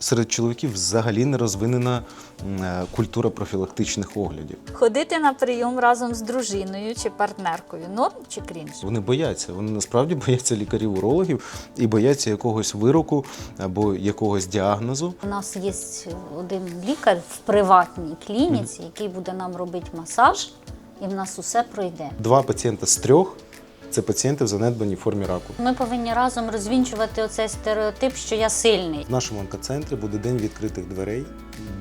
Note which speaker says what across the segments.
Speaker 1: Серед чоловіків взагалі не розвинена е, культура профілактичних оглядів.
Speaker 2: Ходити на прийом разом з дружиною чи партнеркою норм чи крінж?
Speaker 1: Вони бояться. Вони насправді бояться лікарів-урологів і бояться якогось вироку або якогось діагнозу.
Speaker 3: У нас є один лікар в приватній клініці, який буде нам робити масаж, і в нас усе пройде.
Speaker 1: Два пацієнта з трьох це пацієнти в занедбаній формі раку.
Speaker 3: Ми повинні разом розвінчувати оцей стереотип, що я сильний.
Speaker 1: В нашому онкоцентрі буде день відкритих дверей,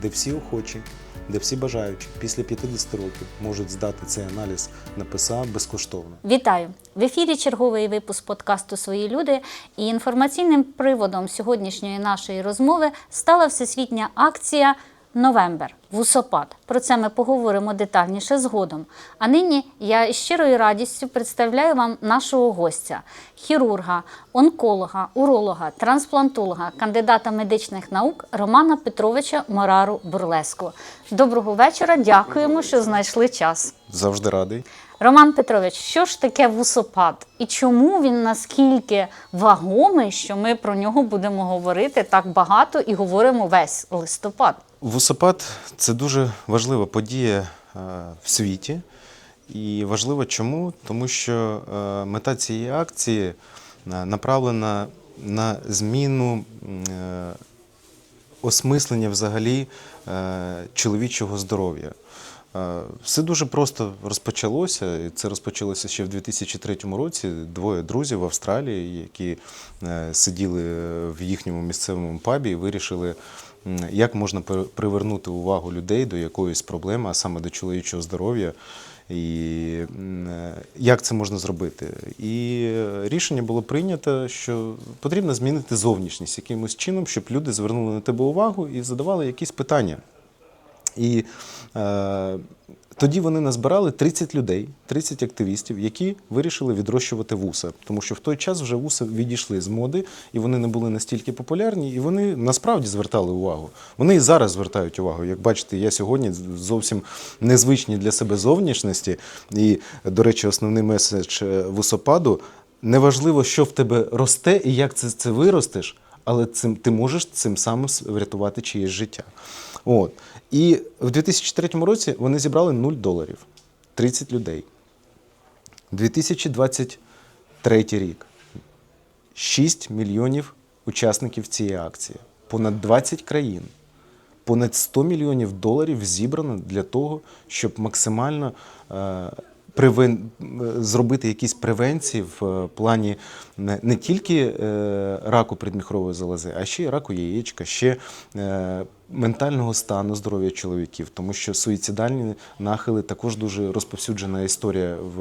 Speaker 1: де всі охочі, де всі бажаючі після 50 років можуть здати цей аналіз на ПСА безкоштовно.
Speaker 3: Вітаю! В ефірі черговий випуск подкасту Свої люди. І інформаційним приводом сьогоднішньої нашої розмови стала всесвітня акція Новембер Вусопад. Про це ми поговоримо детальніше згодом. А нині я із щирою радістю представляю вам нашого гостя, хірурга, онколога, уролога, трансплантолога, кандидата медичних наук Романа Петровича Морару Бурлеску. Доброго вечора. Дякуємо, що знайшли час.
Speaker 1: Завжди радий.
Speaker 3: Роман Петрович, що ж таке вусопад і чому він наскільки вагомий, що ми про нього будемо говорити так багато і говоримо весь листопад?
Speaker 1: Вусопад це дуже важлива подія е, в світі. І важливо чому? Тому що е, мета цієї акції е, направлена на зміну осмислення взагалі чоловічого здоров'я. Е, Все дуже просто розпочалося. і Це розпочалося ще в 2003 році. Двоє друзів в Австралії, які е, сиділи в їхньому місцевому пабі і вирішили, як можна привернути увагу людей до якоїсь проблеми, а саме до чоловічого здоров'я. І е, як це можна зробити? І рішення було прийнято, що потрібно змінити зовнішність якимось чином, щоб люди звернули на тебе увагу і задавали якісь питання. І е, тоді вони назбирали 30 людей, 30 активістів, які вирішили відрощувати вуса. Тому що в той час вже вуса відійшли з моди, і вони не були настільки популярні, і вони насправді звертали увагу. Вони і зараз звертають увагу. Як бачите, я сьогодні зовсім незвичні для себе зовнішності. І, до речі, основний меседж е, вусопаду неважливо, що в тебе росте і як це, це виростеш, але цим ти можеш цим самим врятувати чиєсь життя. От. І в 2003 році вони зібрали 0 доларів 30 людей. 2023 рік 6 мільйонів учасників цієї акції, понад 20 країн, понад 100 мільйонів доларів зібрано для того, щоб максимально е, превен... зробити якісь превенції в е, плані не, тільки е, раку предміхрової залози, а ще й раку яєчка, ще е, ментального стану здоров'я чоловіків, тому що суїцидальні нахили також дуже розповсюджена історія в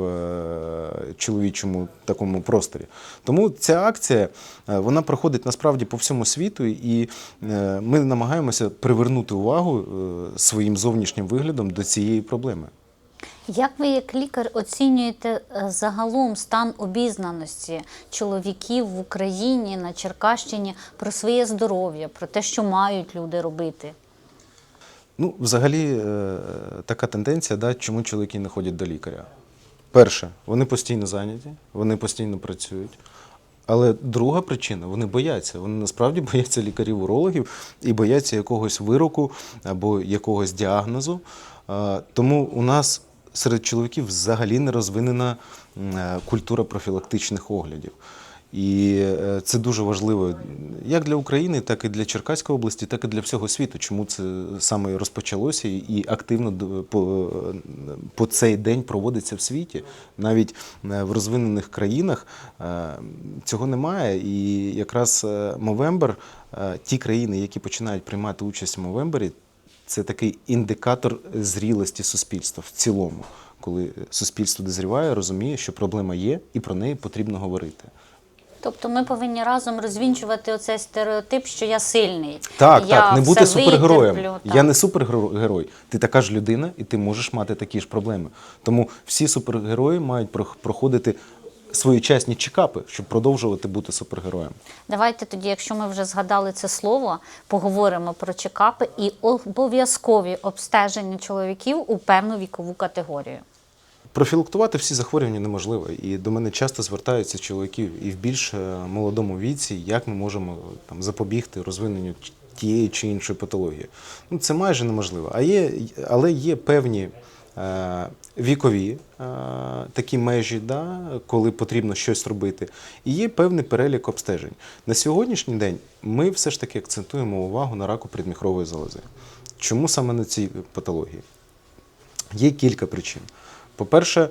Speaker 1: чоловічому такому просторі. Тому ця акція вона проходить насправді по всьому світу, і ми намагаємося привернути увагу своїм зовнішнім виглядом до цієї проблеми.
Speaker 3: Як ви, як лікар, оцінюєте е, загалом стан обізнаності чоловіків в Україні на Черкащині про своє здоров'я, про те, що мають люди робити?
Speaker 1: Ну, взагалі, е, така тенденція, да, чому чоловіки не ходять до лікаря. Перше, вони постійно зайняті, вони постійно працюють. Але друга причина вони бояться. Вони насправді бояться лікарів-урологів і бояться якогось вироку або якогось діагнозу. Тому у нас серед чоловіків взагалі не розвинена е, культура профілактичних оглядів. І е, це дуже важливо як для України, так і для Черкаської області, так і для всього світу. Чому це саме розпочалося і активно по, по цей день проводиться в світі. Навіть е, в розвинених країнах цього немає. І якраз Мовембер, ті країни, які починають приймати участь в Мовембері, це такий індикатор зрілості суспільства в цілому, коли суспільство дозріває, розуміє, що проблема є, і про неї потрібно говорити.
Speaker 3: Тобто ми повинні разом розвінчувати оцей стереотип, що я сильний.
Speaker 1: Так,
Speaker 3: я
Speaker 1: так, не бути супергероєм.
Speaker 3: витерплю,
Speaker 1: Я не супергерой. Ти така ж людина, і ти можеш мати такі ж проблеми. Тому всі супергерої мають прох- проходити своєчасні чекапи, щоб продовжувати бути супергероєм.
Speaker 3: Давайте тоді, якщо ми вже згадали це слово, поговоримо про чекапи і обов'язкові обстеження чоловіків у певну вікову категорію.
Speaker 1: Профілактувати всі захворювання неможливо. І до мене часто звертаються чоловіки і в більш е, молодому віці, як ми можемо там запобігти розвиненню тієї чи іншої патології. Ну, це майже неможливо. А є, але є певні вікові е, такі межі, да, коли потрібно щось робити. І є певний перелік обстежень. На сьогоднішній день ми все ж таки акцентуємо увагу на раку предміхрової залози. Чому саме на цій патології? Є кілька причин. По-перше, е,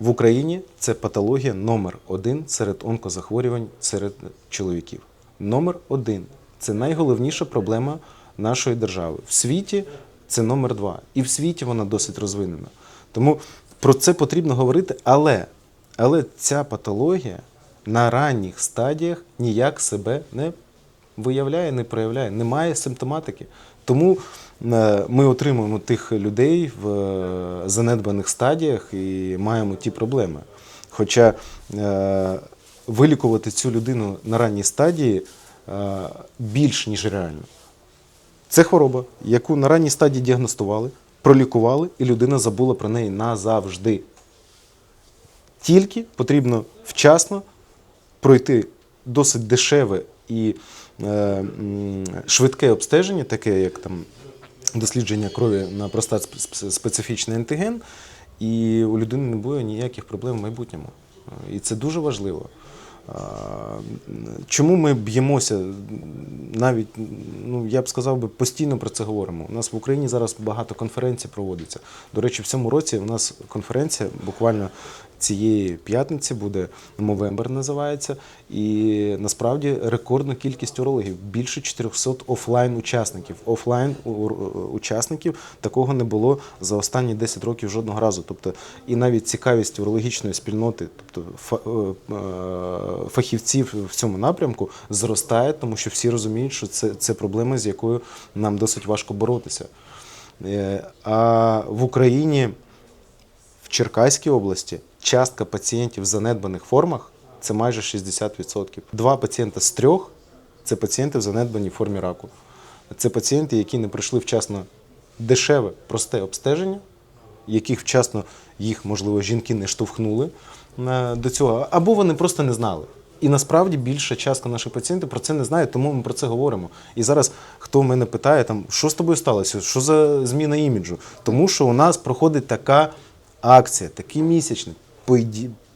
Speaker 1: в Україні це патологія номер один серед онкозахворювань серед чоловіків. Номер один це найголовніша проблема нашої держави. В світі це номер два. І в світі вона досить розвинена. Тому про це потрібно говорити, але, але ця патологія на ранніх стадіях ніяк себе не виявляє, не проявляє, немає симптоматики. Тому е, ми отримуємо тих людей в е, занедбаних стадіях і маємо ті проблеми. Хоча е, вилікувати цю людину на ранній стадії більш ніж реально. Це хвороба, яку на ранній стадії діагностували, пролікували, і людина забула про неї назавжди. Тільки потрібно вчасно пройти досить дешеве і е, швидке обстеження, таке як там дослідження крові на простат сп- сп- специфічний антиген, і у людини не буде ніяких проблем в майбутньому. Е, І це дуже важливо. Чому ми б'ємося навіть, ну я б сказав би, постійно про це говоримо. У нас в Україні зараз багато конференцій проводиться. До речі, в цьому році у нас конференція буквально цієї п'ятниці буде Мовембер називається. І насправді рекордна кількість урологів більше 400 офлайн учасників. Офлайн учасників такого не було за останні 10 років жодного разу. Тобто, і навіть цікавість урологічної спільноти, тобто е, е, фахівців в цьому напрямку, зростає, тому що всі розуміють, що це, це проблема, з якою нам досить важко боротися. Е, А в Україні в Черкаській області частка пацієнтів в занедбаних формах це майже 60%. Два пацієнта з трьох це пацієнти в занедбаній формі раку. Це пацієнти, які не пройшли вчасно дешеве, просте обстеження, яких вчасно їх, можливо, жінки не штовхнули е, до цього, або вони просто не знали. І насправді більша частка наших пацієнтів про це не знає, тому ми про це говоримо. І зараз хто мене питає, там, що з тобою сталося, що за зміна іміджу? Тому що у нас проходить така акція, такий місячник.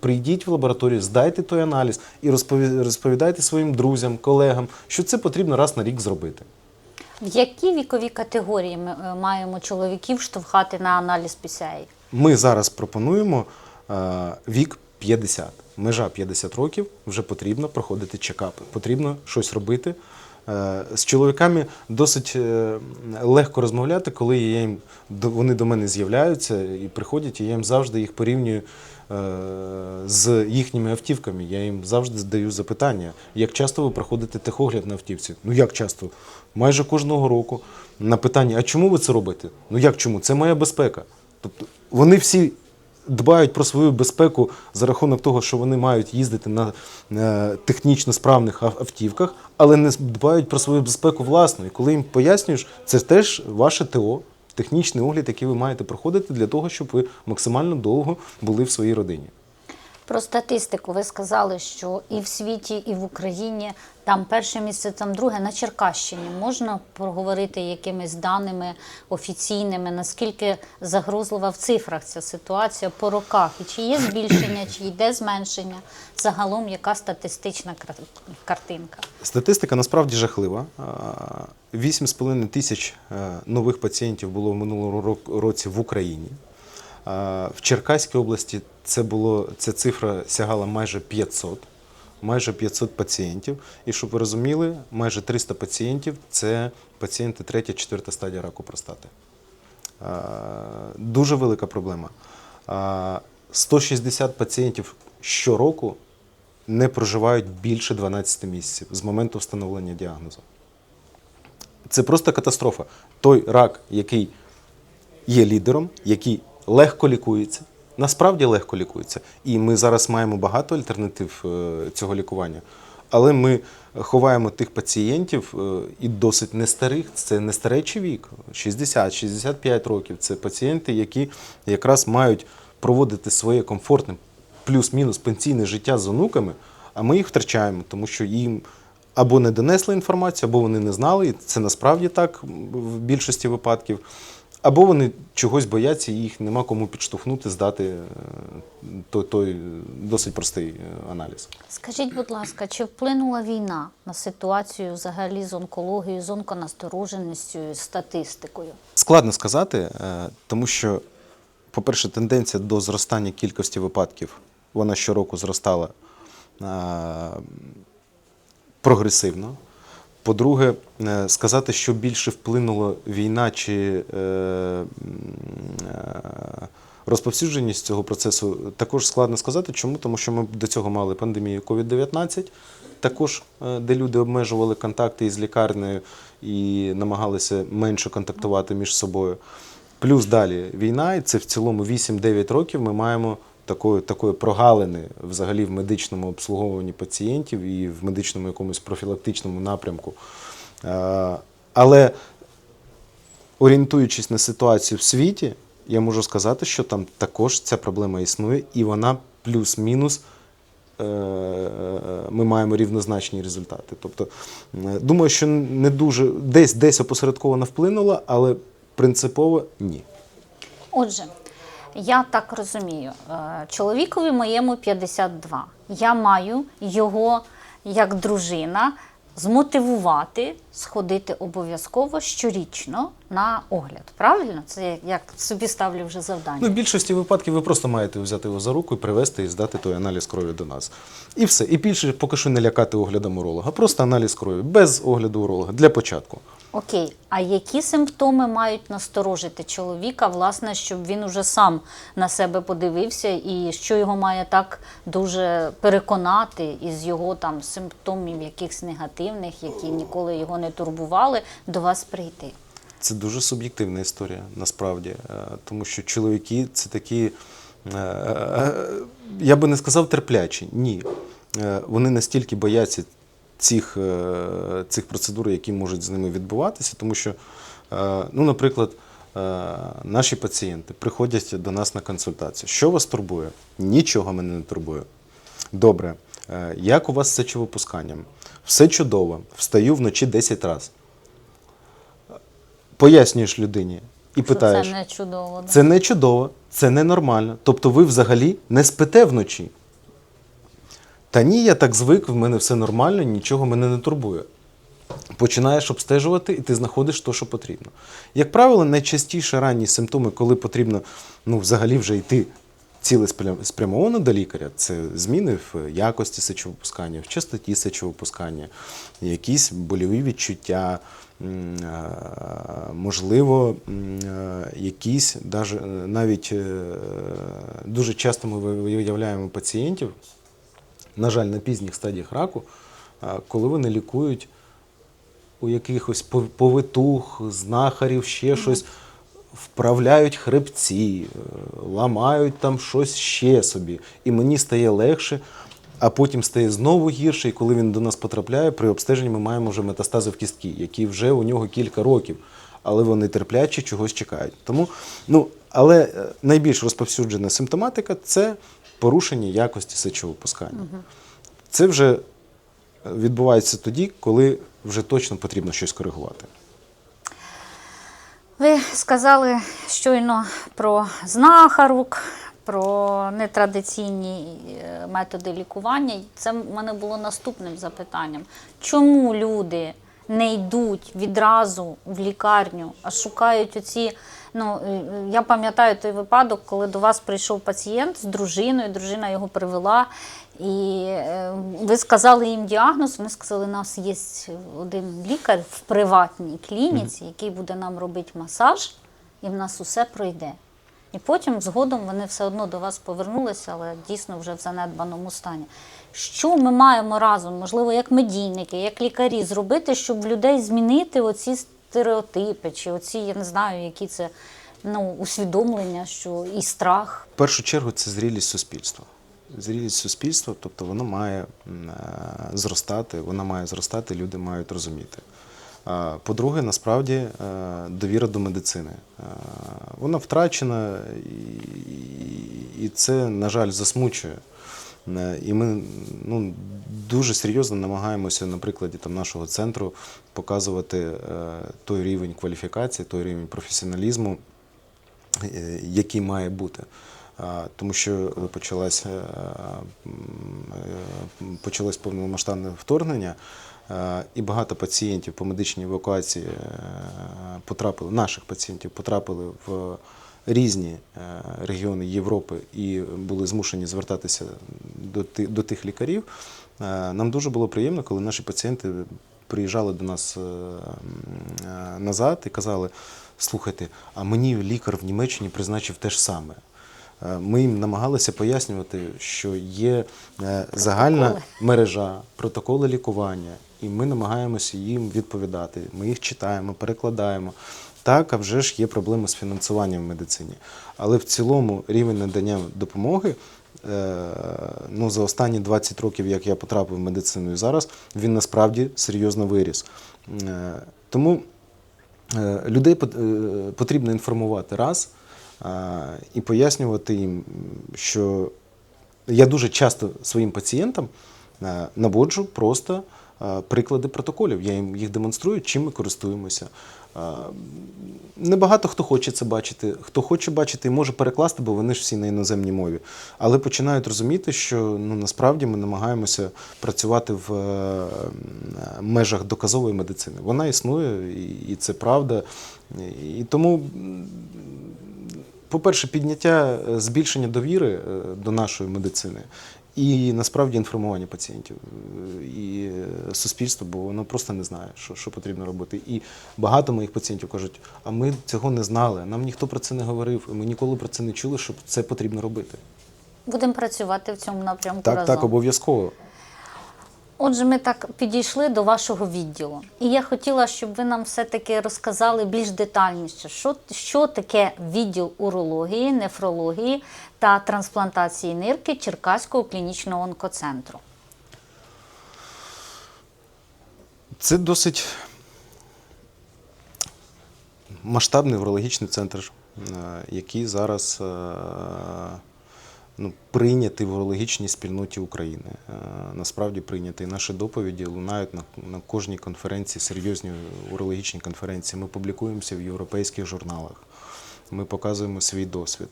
Speaker 1: Прийдіть в лабораторію, здайте той аналіз і розпові- розповідайте своїм друзям, колегам, що це потрібно раз на рік зробити.
Speaker 3: В які вікові категорії ми е, маємо чоловіків штовхати на аналіз PCA?
Speaker 1: Ми зараз пропонуємо е, вік 50. Межа 50 років вже потрібно проходити чекапи, потрібно щось робити. Е, З чоловіками досить легко розмовляти, коли я їм, вони до мене з'являються і приходять, і я їм завжди їх порівнюю з їхніми автівками. Я їм завжди задаю запитання, як часто ви проходите техогляд на автівці? Ну як часто? Майже кожного року. На питання, а чому ви це робите? Ну як чому? Це моя безпека. Тобто вони всі дбають про свою безпеку за рахунок того, що вони мають їздити на е, технічно справних автівках, але не дбають про свою безпеку власну. І коли їм пояснюєш, це теж ваше ТО, технічний огляд, який ви маєте проходити для того, щоб ви максимально довго були в своїй родині.
Speaker 3: Про статистику ви сказали, що і в світі, і в Україні там перше місце, там друге. На Черкащині можна проговорити якимись даними офіційними, наскільки загрозлива в цифрах ця ситуація по роках, і чи є збільшення, чи йде зменшення? Загалом яка статистична кар- картинка?
Speaker 1: Статистика насправді жахлива. А, 8,5 тисяч е, нових пацієнтів було в минулому році в Україні. В Черкаській області це було, ця цифра сягала майже 500, майже 500 пацієнтів. І щоб ви розуміли, майже 300 пацієнтів це пацієнти 3-4 стадія раку простати. Дуже велика проблема. 160 пацієнтів щороку не проживають більше 12 місяців з моменту встановлення діагнозу. Це просто катастрофа. Той рак, який є лідером, який легко лікується, насправді легко лікується. І ми зараз маємо багато альтернатив е, цього лікування. Але ми ховаємо тих пацієнтів е, і досить не старих, це не старечий вік, 60-65 років. Це пацієнти, які якраз мають проводити своє комфортне плюс-мінус пенсійне життя з онуками, а ми їх втрачаємо, тому що їм або не донесли інформацію, або вони не знали, і це насправді так в більшості випадків, або вони чогось бояться, і їх нема кому підштовхнути, здати е, той, той досить простий е, аналіз.
Speaker 3: Скажіть, будь ласка, чи вплинула війна на ситуацію взагалі з онкологією, з онконастороженістю, з статистикою?
Speaker 1: Складно сказати, е, тому що, по-перше, тенденція до зростання кількості випадків, вона щороку зростала е, прогресивно. По-друге, е, сказати, що більше вплинула війна чи е, е, розповсюдженість цього процесу, також складно сказати. Чому? Тому що ми до цього мали пандемію COVID-19, також де люди обмежували контакти із лікарнею і намагалися менше контактувати між собою. Плюс далі війна, і це в цілому 8-9 років ми маємо такої, такої прогалини взагалі в медичному обслуговуванні пацієнтів і в медичному якомусь профілактичному напрямку. Е, Але орієнтуючись на ситуацію в світі, я можу сказати, що там також ця проблема існує, і вона плюс-мінус. е, Ми маємо рівнозначні результати. Тобто, е, думаю, що не дуже десь десь опосередковано вплинула, але принципово ні.
Speaker 3: Отже, я так розумію, е, чоловікові моєму 52. Я маю його як дружина змотивувати сходити обов'язково щорічно на огляд. Правильно? Це як собі ставлю вже завдання.
Speaker 1: Ну, в більшості випадків ви просто маєте взяти його за руку і привезти і здати той аналіз крові до нас. І все. І більше поки що не лякати оглядом уролога. Просто аналіз крові без огляду уролога для початку.
Speaker 3: Окей, а які симптоми мають насторожити чоловіка, власне, щоб він уже сам на себе подивився, і що його має так дуже переконати із його там симптомів якихось негативних, які ніколи його не турбували, до вас прийти?
Speaker 1: Це дуже суб'єктивна історія, насправді. Е, Тому що чоловіки це такі, е, е, я би не сказав терплячі. Ні. Вони настільки бояться цих, е, цих процедур, які можуть з ними відбуватися, тому що, е, ну, наприклад, е, наші пацієнти приходять до нас на консультацію. Що вас турбує? Нічого мене не турбує. Добре. Як у вас з сечовипусканням? Все чудово. Встаю вночі 10 разів. Пояснюєш людині і питаєш.
Speaker 3: Це не чудово. да?
Speaker 1: Це не чудово, це ненормально. Тобто ви взагалі не спите вночі. Та ні, я так звик, в мене все нормально, нічого мене не турбує. Починаєш обстежувати, і ти знаходиш те, що потрібно. Як правило, найчастіше ранні симптоми, коли потрібно ну, взагалі вже йти цілеспрямовано до лікаря, це зміни в якості сечовипускання, в частоті сечовипускання, якісь больові відчуття, можливо, якісь е, навіть е, дуже часто ми виявляємо пацієнтів, на жаль, на пізніх стадіях раку, коли вони лікують у якихось повитух, знахарів, ще щось, вправляють хребці, е, ламають там щось ще собі. І мені стає легше, а потім стає знову гірше. І коли він до нас потрапляє, при обстеженні ми маємо вже метастази в кістки, які вже у нього кілька років. Але вони терплячі, чогось чекають. Тому, ну, але е, найбільш розповсюджена симптоматика це порушення якості сечовипускання. Це вже відбувається тоді, коли вже точно потрібно щось коригувати.
Speaker 3: Ви сказали щойно про знахарок, про нетрадиційні е, методи лікування. Це в мене було наступним запитанням. Чому люди не йдуть відразу в лікарню, а шукають оці. Ну, е, я пам'ятаю той випадок, коли до вас прийшов пацієнт з дружиною, дружина його привела, і е, ви сказали їм діагноз. Вони сказали, у нас є один лікар в приватній клініці, який буде нам робити масаж, і в нас усе пройде. І потім згодом вони все одно до вас повернулися, але дійсно вже в занедбаному стані. Що ми маємо разом, можливо, як медійники, як лікарі, зробити, щоб людей змінити оці стереотипи, чи оці, я не знаю, які це ну, усвідомлення, що і страх.
Speaker 1: В першу чергу це зрілість суспільства. Зрілість суспільства, тобто воно має е, зростати, вона має зростати, люди мають розуміти. По-друге, насправді е, довіра до медицини. Е, Вона втрачена, і- і це, на жаль, засмучує. Е, І ми ну, дуже серйозно намагаємося на прикладі там, нашого центру показувати е, той рівень кваліфікації, той рівень професіоналізму, е, який має бути. Тому що коли почалося, е, почалось повномасштабне вторгнення, і багато пацієнтів по медичній евакуації потрапили, наших пацієнтів потрапили в різні е, регіони Європи і були змушені звертатися до, тих лікарів. Е, Нам дуже було приємно, коли наші пацієнти приїжджали до нас е, назад і казали: слухайте, а мені лікар в Німеччині призначив те ж саме. Ми їм намагалися пояснювати, що є загальна мережа, протоколи лікування, і ми намагаємося їм відповідати. Ми їх читаємо, перекладаємо. Так, а вже ж є проблеми з фінансуванням в медицині. Але в цілому рівень надання допомоги е, ну, за останні 20 років, як я потрапив в медицину і зараз, він насправді серйозно виріс. Е, Тому Е, Людей потрібно інформувати раз і пояснювати їм, що я дуже часто своїм пацієнтам наводжу просто приклади протоколів. Я їм їх демонструю, чим ми користуємося. А, Небагато хто хоче це бачити. Хто хоче бачити і може перекласти, бо вони ж всі на іноземній мові. Але починають розуміти, що ну, насправді ми намагаємося працювати в е, межах доказової медицини. Вона існує, і, і це правда. І тому, по-перше, підняття е, збільшення довіри е, до нашої медицини. І насправді інформування пацієнтів е, і суспільство, бо воно просто не знає, що, що потрібно робити. І багато моїх пацієнтів кажуть: а ми цього не знали, нам ніхто про це не говорив, і ми ніколи про це не чули, що це потрібно робити.
Speaker 3: Будемо працювати в цьому напрямку
Speaker 1: Так,
Speaker 3: разом.
Speaker 1: так, обов'язково.
Speaker 3: Отже, ми так підійшли до вашого відділу, і я хотіла, щоб ви нам все-таки розказали більш детальніше, що, що таке відділ урології, нефрології та трансплантації нирки Черкаського клінічного онкоцентру.
Speaker 1: Це досить масштабний урологічний центр, е, який зараз е, ну, прийнятий в урологічній спільноті України. Е, Насправді прийнятий. Наші доповіді лунають на, на кожній конференції, серйозній урологічній конференції. Ми публікуємося в європейських журналах. Ми показуємо свій досвід.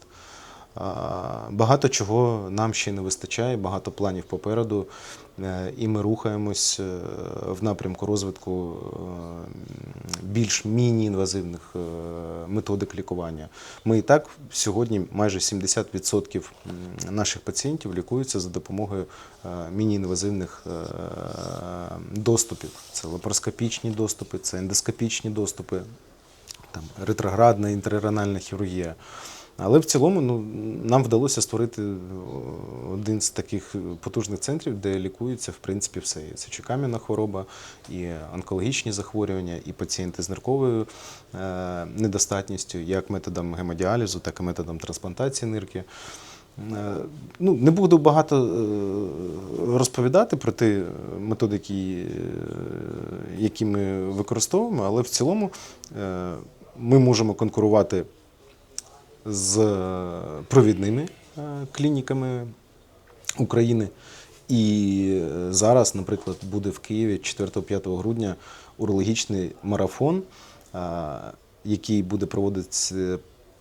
Speaker 1: Багато чого нам ще не вистачає, багато планів попереду, е, і ми рухаємось е, в напрямку розвитку е, більш міні-інвазивних методик лікування. Ми і так сьогодні майже 70% наших пацієнтів лікуються за допомогою міні-інвазивних доступів. Це лапароскопічні доступи, це ендоскопічні доступи, там, ретроградна інтерrenальна хірургія. Але в цілому ну, нам вдалося створити один з таких потужних центрів, де лікується в принципі все. І сечокам'яна хвороба, і онкологічні захворювання, і пацієнти з нирковою е, недостатністю, як методом гемодіалізу, так і методом трансплантації нирки. Е, Ну, не буду багато е, розповідати про ті методики, е, які ми використовуємо, але в цілому е, ми можемо конкурувати з е, провідними е, клініками України. І е, зараз, наприклад, буде в Києві 4-5 грудня урологічний марафон, який буде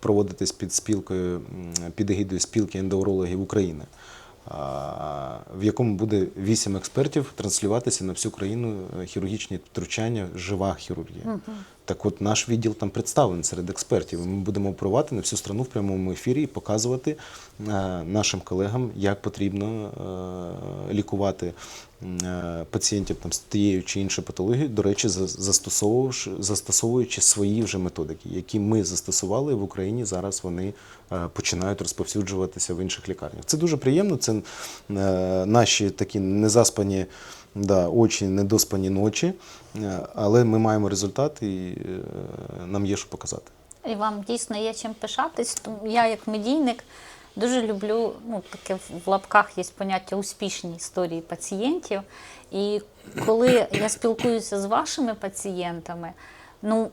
Speaker 1: проводитись, під спілкою, під егідою спілки ендоурологів України, в якому буде вісім експертів транслюватися на всю країну хірургічні втручання, жива хірургія. Так от наш відділ там представлений серед експертів. Ми будемо оперувати на всю страну в прямому ефірі і показувати е, нашим колегам, як потрібно е, лікувати е, пацієнтів там, з тією чи іншою патологією, до речі, за- застосовувавши, застосовуючи свої вже методики, які ми застосували в Україні. Зараз вони починають розповсюджуватися в інших лікарнях. Це дуже приємно. Це наші такі незаспані да, очі, недоспані ночі, е, але ми маємо результат і е, нам є що показати.
Speaker 3: І вам дійсно є чим пишатись. Я, як медійник, дуже люблю ну, таке в лапках є поняття успішні історії пацієнтів. І коли я спілкуюся з вашими пацієнтами, ну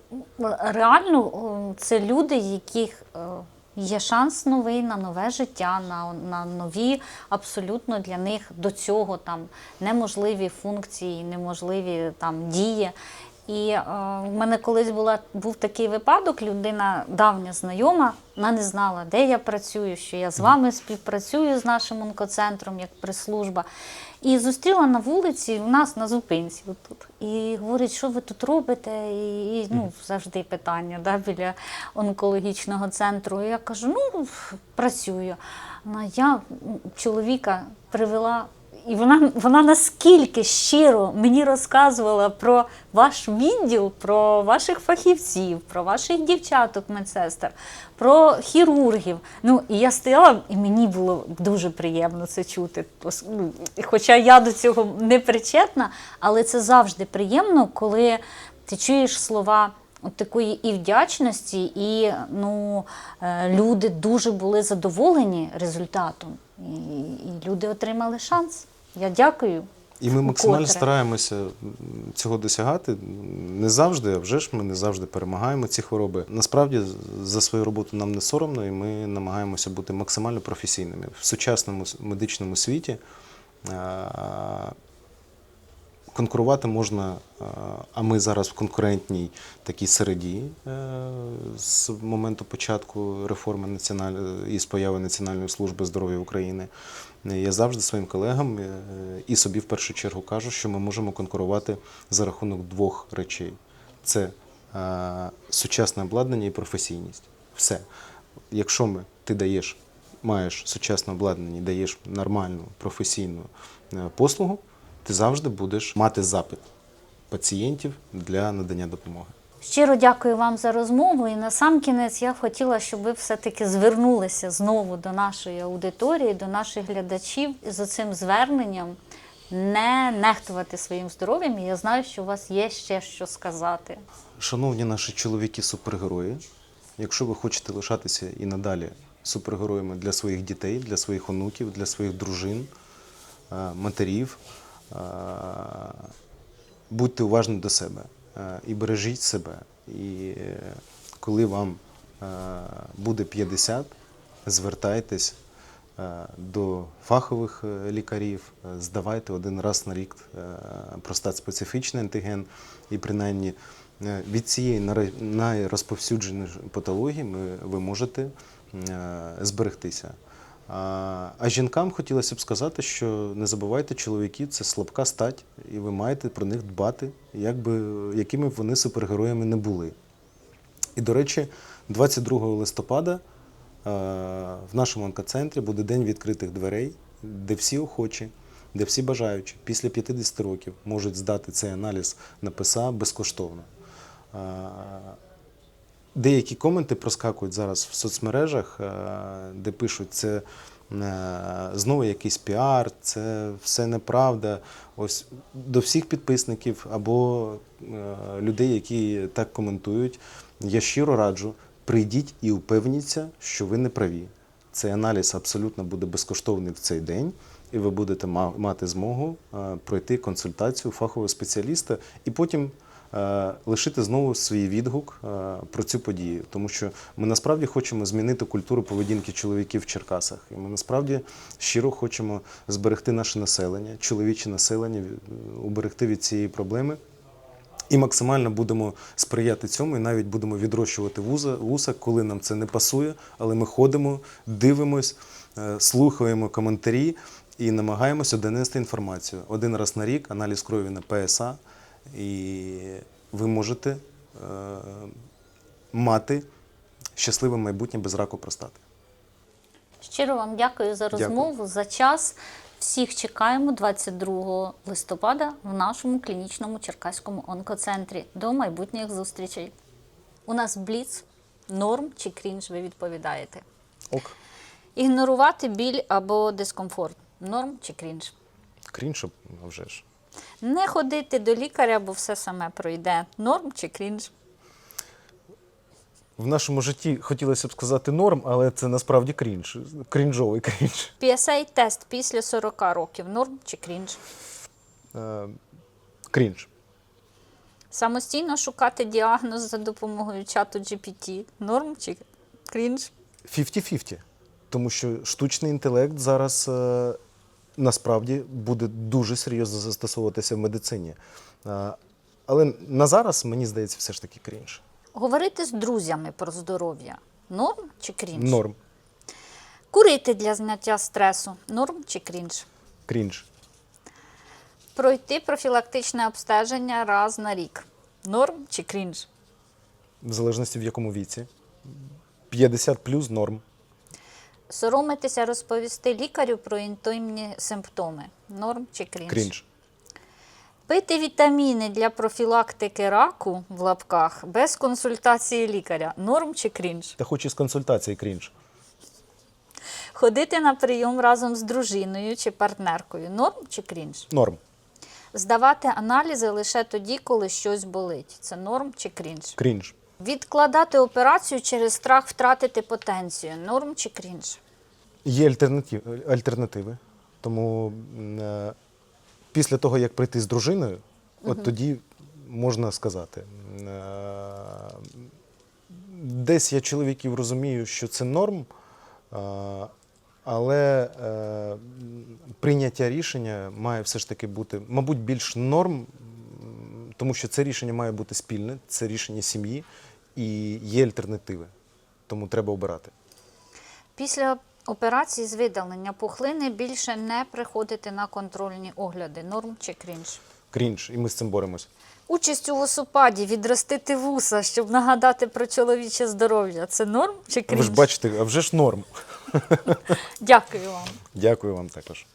Speaker 3: реально це люди, яких е, Є шанс новий на нове життя, на, на нові абсолютно для них до цього там неможливі функції, неможливі там дії. І е, в мене колись була, був такий випадок, людина давня знайома, вона не знала, де я працюю, що я з вами співпрацюю з нашим онкоцентром як прес-служба. І зустріла на вулиці у нас на зупинці. Отут. І говорить, що ви тут робите? І, і ну, завжди питання да, біля онкологічного центру. І я кажу, ну, працюю. Вона, я чоловіка привела. І вона, вона наскільки щиро мені розказувала про ваш відділ, про ваших фахівців, про ваших дівчаток, медсестер, про хірургів. Ну, і я стояла, і мені було дуже приємно це чути. Ну, Хоча я до цього не причетна, але це завжди приємно, коли ти чуєш слова от такої і вдячності, і ну, е, люди дуже були задоволені результатом. І, і люди отримали шанс. Я дякую.
Speaker 1: І ми максимально
Speaker 3: Котре.
Speaker 1: стараємося цього досягати. Не завжди, а вже ж ми не завжди перемагаємо ці хвороби. Насправді за свою роботу нам не соромно, і ми намагаємося бути максимально професійними. В сучасному медичному світі конкурувати можна, е, а ми зараз в конкурентній такій середі е, з моменту початку реформи національної і з появи Національної служби здоров'я України. Е, Я завжди своїм колегам е, і собі в першу чергу кажу, що ми можемо конкурувати за рахунок двох речей: це е, сучасне обладнання і професійність. Все. Якщо ми, ти даєш, маєш сучасне обладнання, даєш нормальну професійну е, послугу, ти завжди будеш мати запит пацієнтів для надання допомоги.
Speaker 3: Щиро дякую вам за розмову. І на сам кінець я хотіла, щоб ви все-таки звернулися знову до нашої аудиторії, до наших глядачів і з цим зверненням не нехтувати своїм здоров'ям. І я знаю, що у вас є ще що сказати.
Speaker 1: Шановні наші чоловіки-супергерої, якщо ви хочете лишатися і надалі супергероями для своїх дітей, для своїх онуків, для своїх дружин, е, матерів, будьте уважні до себе і бережіть себе. І е, коли вам буде 50, звертайтесь до фахових е, лікарів, здавайте один раз на рік е, простат-специфічний антиген, і принаймні від цієї найрозповсюдженішої патології ви можете зберегтися. А, жінкам хотілося б сказати, що не забувайте, чоловіки це слабка стать, і ви маєте про них дбати, як би, якими б вони супергероями не були. І, до речі, 22 листопада е, в нашому онкоцентрі буде день відкритих дверей, де всі охочі, де всі бажаючі після 50 років можуть здати цей аналіз на ПСА безкоштовно. Деякі коменти проскакують зараз в соцмережах, е, де пишуть, це е, знову якийсь піар, це все неправда. Ось до всіх підписників або е, людей, які так коментують, я щиро раджу, прийдіть і упевніться, що ви не праві. Цей аналіз абсолютно буде безкоштовний в цей день, і ви будете мати змогу пройти консультацію фахового спеціаліста і потім лишити знову свій відгук е, про цю подію. Тому що ми насправді хочемо змінити культуру поведінки чоловіків в Черкасах. І ми насправді щиро хочемо зберегти наше населення, чоловіче населення, уберегти від цієї проблеми. І максимально будемо сприяти цьому, і навіть будемо відрощувати вуза, вуса, коли нам це не пасує, але ми ходимо, дивимось, е, слухаємо коментарі і намагаємося донести інформацію. Один раз на рік аналіз крові на ПСА, і ви можете е, мати щасливе майбутнє без раку простати.
Speaker 3: Щиро вам дякую за
Speaker 1: Дякую.
Speaker 3: розмову, за час. Всіх чекаємо 22 листопада в нашому клінічному черкаському онкоцентрі. До майбутніх зустрічей. У нас бліц, норм чи крінж, ви відповідаєте.
Speaker 1: Ок,
Speaker 2: Ігнорувати біль або дискомфорт. Норм чи крінж.
Speaker 1: крінж, а вже ж.
Speaker 2: Не ходити до лікаря, бо все саме пройде. Норм чи крінж.
Speaker 1: В нашому житті хотілося б сказати норм, але це насправді крінж, крінжовий крінж.
Speaker 2: PSA-тест після 40 років. Норм чи крінж.
Speaker 1: Е, крінж.
Speaker 2: Самостійно шукати діагноз за допомогою чату GPT. Норм чи крінж.
Speaker 1: 50-50. Тому що штучний інтелект зараз е, насправді буде дуже серйозно застосовуватися в медицині. Але на зараз, мені здається, все ж таки крінж.
Speaker 3: Говорити з друзями про здоров'я. Норм чи крінж?
Speaker 1: Норм.
Speaker 3: Курити для зняття стресу. Норм чи крінж?
Speaker 1: Крінж.
Speaker 3: Пройти профілактичне обстеження раз на рік. Норм чи крінж?
Speaker 1: В залежності в якому віці. 50 плюс норм.
Speaker 3: Соромитися розповісти лікарю про інтимні симптоми. Норм чи крінж?
Speaker 1: Крінж.
Speaker 3: Пити вітаміни для профілактики раку в лапках без консультації лікаря. Норм чи крінж?
Speaker 1: Та хоч з консультації крінж.
Speaker 3: Ходити на прийом разом з дружиною чи партнеркою. Норм чи крінж?
Speaker 1: Норм.
Speaker 3: Здавати аналізи лише тоді, коли щось болить. Це норм чи крінж?
Speaker 1: Крінж.
Speaker 3: Відкладати операцію через страх втратити потенцію. Норм чи крінж?
Speaker 1: Є альтернатив, альтернативи. Тому е, після того, як прийти з дружиною, от тоді можна сказати. е, Десь я чоловіків розумію, що це норм, е, але е, прийняття рішення має все ж таки бути, мабуть, більш норм, тому що це рішення має бути спільне, це рішення сім'ї і є альтернативи. Тому треба обирати.
Speaker 3: Після операції з видалення пухлини більше не приходити на контрольні огляди. Норм чи крінж?
Speaker 1: Крінж, і ми з цим боремось.
Speaker 3: Участь у вусопаді, відростити вуса, щоб нагадати про чоловіче здоров'я. Це норм чи крінж?
Speaker 1: Ви ж бачите, а вже ж норм.
Speaker 3: Дякую вам.
Speaker 1: Дякую вам також.